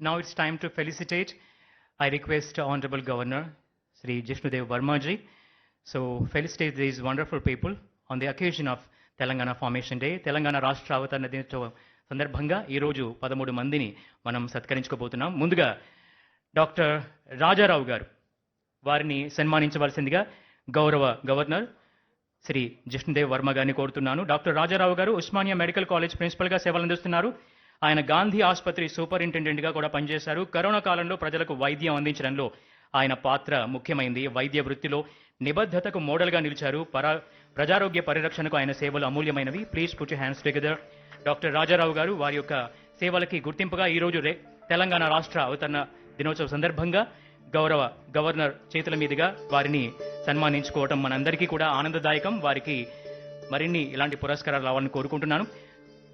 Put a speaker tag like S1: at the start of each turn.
S1: now it's time to felicitate. I request Honorable Governor Sri Jishnudev Vermaji. So felicitate these wonderful people on the occasion of Telangana formation day Telangana రాష్ట్ర అవతరణ దినోత్సవం సందర్భంగా ఈరోజు పదమూడు మందిని మనం సత్కరించుకోబోతున్నాం ముందుగా డాక్టర్ రాజారావు గారు వారిని సన్మానించవలసిందిగా గౌరవ గవర్నర్ శ్రీ జిష్ణుదేవ్ వర్మ గారిని కోరుతున్నాను డాక్టర్ రాజారావు గారు ఉస్మానియా మెడికల్ కాలేజ్ ప్రిన్సిపల్గా సేవలు అందిస్తున్నారు ఆయన గాంధీ ఆసుపత్రి సూపరింటెండెంట్గా కూడా పనిచేశారు. కరోనా కాలంలో ప్రజలకు వైద్యం అందించడంలో ఆయన పాత్ర ముఖ్యమైంది. వైద్య వృత్తిలో నిబద్ధతకు మోడల్గా నిలిచారు. పరా ప్రజారోగ్య పరిరక్షణకు ఆయన సేవలు అమూల్యమైనవి. Please put hands together. Doctor Rajarao గారు వారి యొక్క సేవలకి గుర్తింపుగా ఈరోజు రే తెలంగాణ రాష్ట్ర అవతరణ దినోత్సవ సందర్భంగా గౌరవ గవర్నర్ చేతుల మీదుగా వారిని సన్మానించుకోవటం మనందరికీ కూడా ఆనందదాయకం. వారికి మరిన్ని ఇలాంటి పురస్కారాలు రావాలని కోరుకుంటున్నాను.